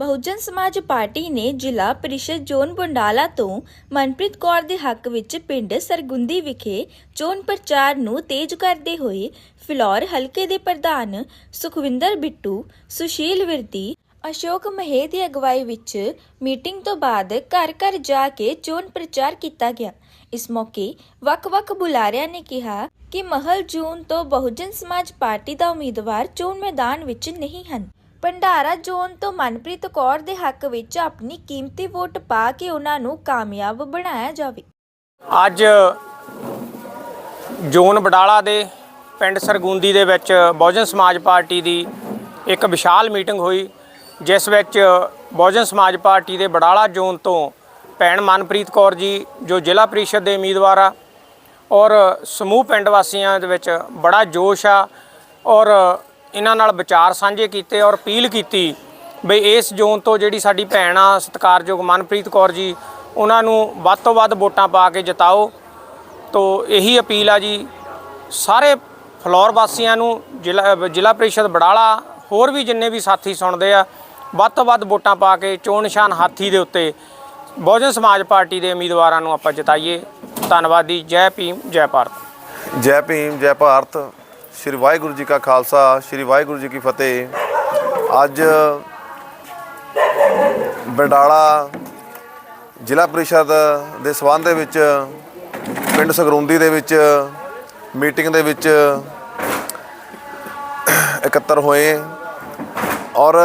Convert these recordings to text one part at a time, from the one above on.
ਬਹੁਜਨ ਸਮਾਜ ਪਾਰਟੀ ਨੇ ਜ਼ਿਲ੍ਹਾ ਪ੍ਰੀਸ਼ਦ ਜ਼ੋਨ ਬੰਡਾਲਾ ਤੋਂ ਮਨਪ੍ਰੀਤ ਕੌਰ ਦੇ ਹੱਕ ਵਿੱਚ ਪਿੰਡ ਸਰਗੁੰਦੀ ਵਿਖੇ ਚੋਣ ਪ੍ਰਚਾਰ ਨੂੰ ਤੇਜ਼ ਕਰਦੇ ਹੋਏ ਫਿਲੌਰ ਹਲਕੇ ਦੇ ਪ੍ਰਧਾਨ ਸੁਖਵਿੰਦਰ ਬਿੱਟੂ, ਸੁਸ਼ੀਲ ਵਿਰਦੀ, ਅਸ਼ੋਕ ਮਹੇ ਦੀ ਅਗਵਾਈ ਵਿੱਚ ਮੀਟਿੰਗ ਤੋਂ ਬਾਅਦ ਘਰ ਘਰ ਜਾ ਕੇ ਚੋਣ ਪ੍ਰਚਾਰ ਕੀਤਾ ਗਿਆ। ਇਸ ਮੌਕੇ ਵੱਖ-ਵੱਖ ਬੁਲਾਰਿਆਂ ਨੇ ਕਿਹਾ ਕਿ ਮਹਲ ਜੂਨ ਤੋਂ ਬਹੁਜਨ ਸਮਾਜ ਪਾਰਟੀ ਦਾ ਉਮੀਦਵਾਰ ਚੋਣ ਮੈਦਾਨ ਵਿੱਚ ਨਹੀਂ ਹਨ। ਭੰਡਾਰਾ ਜ਼ੋਨ ਤੋਂ ਮਨਪ੍ਰੀਤ ਕੌਰ ਦੇ ਹੱਕ ਵਿੱਚ ਆਪਣੀ ਕੀਮਤੀ ਵੋਟ ਪਾ ਕੇ ਉਹਨਾਂ ਨੂੰ ਕਾਮਯਾਬ ਬਣਾਇਆ ਜਾਵੇ। ਅੱਜ ਜੋਨ ਬਡਾਲਾ ਦੇ ਪਿੰਡ ਸਰਗੁੰਦੀ ਦੇ ਵਿੱਚ ਬਹੁਜਨ ਸਮਾਜ ਪਾਰਟੀ ਦੀ ਇੱਕ ਵਿਸ਼ਾਲ ਮੀਟਿੰਗ ਹੋਈ, ਜਿਸ ਵਿੱਚ ਬਹੁਜਨ ਸਮਾਜ ਪਾਰਟੀ ਦੇ ਬਡਾਲਾ ਜ਼ੋਨ ਤੋਂ ਭੈਣ ਮਨਪ੍ਰੀਤ ਕੌਰ ਜੀ, ਜੋ ਜ਼ਿਲ੍ਹਾ ਪ੍ਰੀਸ਼ਦ ਦੇ ਉਮੀਦਵਾਰ ਆ, ਔਰ ਸਮੂਹ ਪਿੰਡ ਵਾਸੀਆਂ ਦੇ ਵਿੱਚ ਬੜਾ ਜੋਸ਼ ਆ, ਔਰ ਇਹਨਾਂ ਨਾਲ ਵਿਚਾਰ ਸਾਂਝੇ ਕੀਤੇ ਔਰ ਅਪੀਲ ਕੀਤੀ ਬਈ ਇਸ ਜ਼ੋਨ ਤੋਂ ਜਿਹੜੀ ਸਾਡੀ ਭੈਣ ਆ, ਸਤਿਕਾਰਯੋਗ ਮਨਪ੍ਰੀਤ ਕੌਰ ਜੀ, ਉਹਨਾਂ ਨੂੰ ਵੱਧ ਤੋਂ ਵੱਧ ਵੋਟਾਂ ਪਾ ਕੇ ਜਿਤਾਓ। ਤੋ ਇਹੀ ਅਪੀਲ ਆ ਜੀ। ਸਾਰੇ ਫਲੋਰ ਵਾਸੀਆਂ ਨੂੰ, ਜ਼ਿਲ੍ਹਾ ਜ਼ਿਲ੍ਹਾ ਪ੍ਰੀਸ਼ਦ ਬੜਾਲਾ, ਹੋਰ ਵੀ ਜਿੰਨੇ ਵੀ ਸਾਥੀ ਸੁਣਦੇ ਆ, ਵੱਧ ਤੋਂ ਵੱਧ ਵੋਟਾਂ ਪਾ ਕੇ ਚੋਣ ਨਿਸ਼ਾਨ ਹਾਥੀ ਦੇ ਉੱਤੇ ਬਹੁਜਨ ਸਮਾਜ ਪਾਰਟੀ ਦੇ ਉਮੀਦਵਾਰਾਂ ਨੂੰ ਆਪਾਂ ਜਿਤਾਈਏ। ਜੀ। ਜੈ ਭੀਮ, ਜੈ ਭਾਰਤ। ਜੈ ਭੀਮ, ਜੈ ਭਾਰਤ। ਸ਼੍ਰੀ ਵਾਹਿਗੁਰੂ ਜੀ ਕਾ ਖਾਲਸਾ, ਸ਼੍ਰੀ ਵਾਹਿਗੁਰੂ ਜੀ ਕੀ ਫਤਿਹ। ਅੱਜ ਬਡਾਲਾ ਜ਼ਿਲ੍ਹਾ ਪ੍ਰੀਸ਼ਦ ਦੇ ਸਬੰਧ ਦੇ ਵਿੱਚ, ਪਿੰਡ ਸਗਰੂੰਦੀ ਦੇ ਵਿੱਚ ਮੀਟਿੰਗ ਦੇ ਵਿੱਚ ਇਕੱਤਰ ਹੋਏ ਔਰ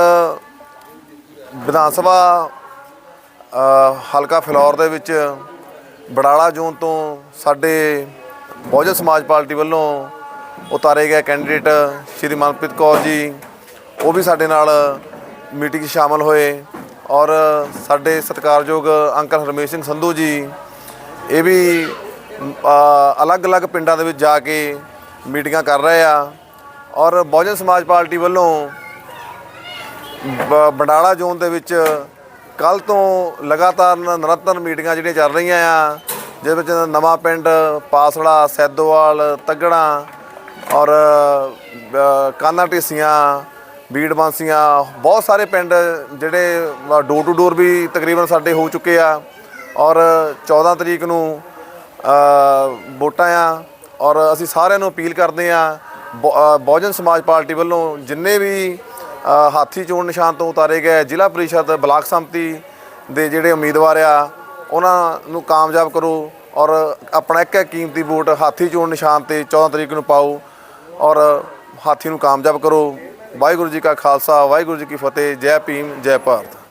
ਵਿਧਾਨ ਸਭਾ ਹਲਕਾ ਫਿਲੌਰ ਦੇ ਵਿੱਚ ਬੜਾਲਾ ਜ਼ੋਨ ਤੋਂ ਸਾਡੇ ਬਹੁਜਨ ਸਮਾਜ ਪਾਰਟੀ ਵੱਲੋਂ ਉਤਾਰੇ ਗਏ ਕੈਂਡੀਡੇਟ ਸ਼੍ਰੀ ਮਨਪ੍ਰੀਤ ਕੌਰ ਜੀ। ਉਹ ਵੀ ਸਾਡੇ ਨਾਲ ਮੀਟਿੰਗ 'ਚ ਸ਼ਾਮਲ ਹੋਏ ਔਰ ਸਾਡੇ ਸਤਿਕਾਰਯੋਗ ਅੰਕਲ ਹਰਮੇਸ਼ ਸਿੰਘ ਸੰਧੂ ਜੀ, ਇਹ ਵੀ ਅਲੱਗ-ਅਲੱਗ ਪਿੰਡਾਂ ਦੇ ਵਿੱਚ ਜਾ ਕੇ ਮੀਟਿੰਗਾਂ ਕਰ ਰਹੇ ਆ ਔਰ ਬਹੁਜਨ ਸਮਾਜ ਪਾਰਟੀ ਵੱਲੋਂ ਬ- ਬੰਡਾਲਾ ਜ਼ੋਨ ਦੇ ਵਿੱਚ ਕੱਲ ਤੋਂ ਲਗਾਤਾਰ ਨਿਰੰਤਰ ਮੀਟਿੰਗਾਂ ਜਿਹੜੀਆਂ ਚੱਲ ਰਹੀਆਂ ਆ, ਜਿਹਦੇ ਵਿੱਚ ਨਵਾਂ ਪਿੰਡ ਪਾਸੜਾ, ਸੈਦੋਵਾਲ, ਤਗੜਾ ਔਰ ਕਾਨਾ ਢੇਸੀਆਂ, ਬੀੜ ਬਾਂਸੀਆਂ, ਬਹੁਤ ਸਾਰੇ ਪਿੰਡ ਜਿਹੜੇ ਡੋਰ ਟੂ ਡੋਰ ਵੀ ਤਕਰੀਬਨ ਸਾਡੇ ਹੋ ਚੁੱਕੇ ਆ। ਔਰ 14 ਤਰੀਕ ਨੂੰ ਵੋਟਾਂ ਆ। ਔਰ ਅਸੀਂ ਸਾਰਿਆਂ ਨੂੰ ਅਪੀਲ ਕਰਦੇ ਆ ਬਹੁਜਨ ਸਮਾਜ ਪਾਰਟੀ ਵੱਲੋਂ ਜਿੰਨੇ ਵੀ ਹਾਥੀ ਚੋਣ ਨਿਸ਼ਾਨ ਤੋਂ ਉਤਾਰੇ ਗਏ, ਜ਼ਿਲ੍ਹਾ ਪ੍ਰੀਸ਼ਦ, ਬਲਾਕ ਸੰਮਤੀ ਦੇ ਜਿਹੜੇ ਉਮੀਦਵਾਰ ਆ, ਉਹਨਾਂ ਨੂੰ ਕਾਮਯਾਬ ਕਰੋ। ਔਰ ਆਪਣਾ ਇੱਕ ਕੀਮਤੀ ਵੋਟ ਹਾਥੀ ਚੋਣ ਨਿਸ਼ਾਨ ਤੇ 14 ਤਰੀਕ ਨੂੰ ਪਾਓ। ਔਰ ਹਾਥੀ ਨੂੰ ਕਾਮਯਾਬ ਕਰੋ। ਵਾਹਿਗੁਰੂ ਜੀ ਕਾ ਖਾਲਸਾ, ਵਾਹਿਗੁਰੂ ਜੀ ਕੀ ਫਤਿਹ। ਜੈ ਭੀਮ, ਜੈ ਭਾਰਤ।